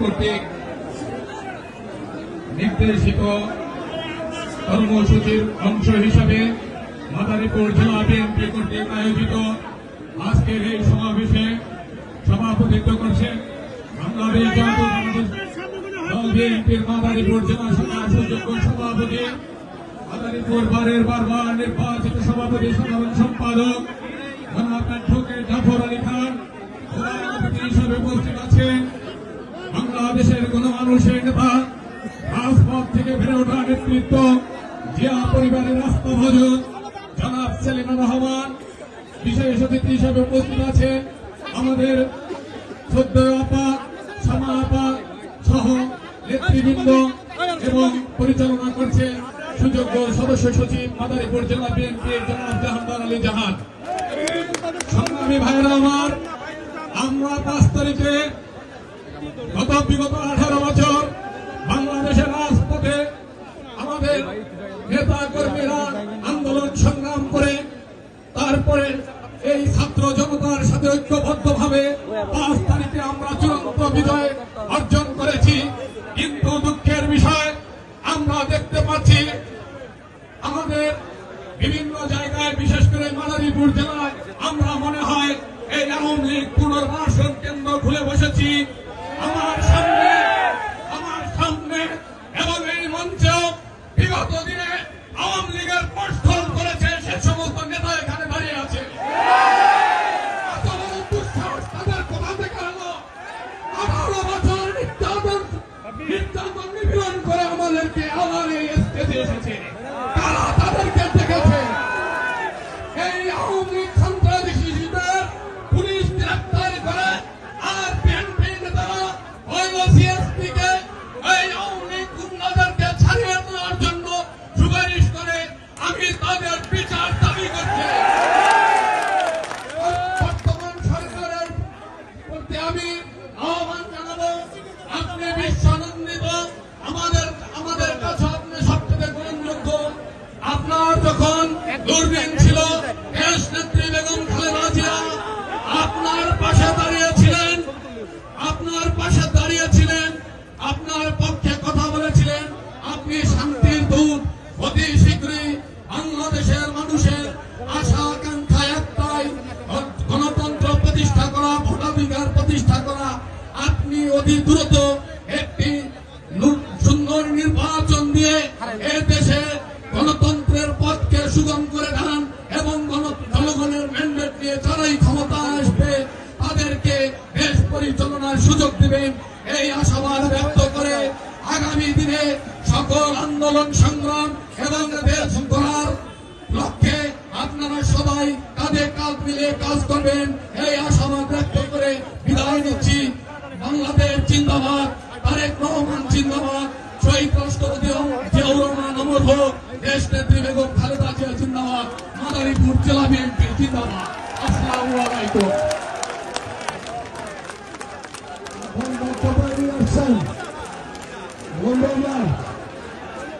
কর্তৃক নির্দেশিত কর্মসূচির অংশ হিসাবে মাদারীপুর জেলা বিএনপি কর্তৃক আয়োজিত আজকের এই সমাবেশে সভাপতিত্ব করছেন বাংলাদেশ দল বিএনপির মাদারীপুর জেলা শাখার সুযোগ্য সভাপতি, মাদারীপুর বারের বারবার নির্বাচিত সভাপতি, সাধারণ সম্পাদক বাংলাদেশের কোন মানুষের নেতা রাজপথ থেকে বেড়ে ওঠা নেতৃত্ব জিয়া পরিবারের রাস্তা ভজন। জনাব সেলিমা রহমান, বিশেষ অতিথি হিসেবে উপস্থিত আছেন আমাদের সদ্য আপা আপা সহ নেতৃবৃন্দ এবং পরিচালনা করছে সুযোগ্য সদস্য সচিব মাদারীপুর জেলা বিএনপির জনাব জাহানদার আলী জাহান। সংগ্রামী ভাইরা আমার, আমরা পাঁচ তারিখে গত বিগত আঠারো বছর বাংলাদেশের রাজপথে আমাদের নেতা কর্মীরা আন্দোলন সংগ্রাম করে, তারপরে এই ছাত্র জনতার সাথে ঐক্যবদ্ধ ভাবে পাঁচ তারিখে আমরা চূড়ান্ত বিজয় অর্জন করেছি। কিন্তু দুঃখের বিষয়, আমরা দেখতে পাচ্ছি আমাদের বিভিন্ন জায়গায়, বিশেষ করে মাদারীপুর জেলায়, আমরা মনে হয় এই আওয়ামী লীগ পুনর্বাসন কেন্দ্র খুলে বসেছি। শান্তির দূত অতি শীঘ্রই বাংলাদেশের মানুষের আশা আকাঙ্ক্ষা একটাই গণতন্ত্র প্রতিষ্ঠা করা, ভোটাধিকার প্রতিষ্ঠা করা। আপনি অতি দ্রুত একটি সুন্দর নির্বাচন দিয়ে এ দেশে গণতন্ত্রের পথকে সুগম করে দেন এবং জনগণের ম্যান্ডেট নিয়ে যারাই ক্ষমতা আসবে, তাদেরকে দেশ পরিচালনার সুযোগ দিবেন। এই আশাবাদ ব্যক্ত দিনে সকল আন্দোলন, সংগ্রাম এবং দেশ গড়ার লক্ষ্যে আপনারা সবাই কাঁধে কাঁধ মিলিয়ে কাজ করবেন। এই আশাবাদ ব্যক্ত করে বিদায় নিচ্ছি। বাংলাদেশ জিন্দাবাদ, তারেক রহমান জিন্দাবাদ, শহীদ রাষ্ট্রপতি জিয়াউর অমর হোক দেশ নেত্রী বেগম খালেদা জিয়া জিন্দাবাদ, মাদারীপুর জেলা বিএনপি জিন্দাবাদ। আসসালামু আলাইকুম।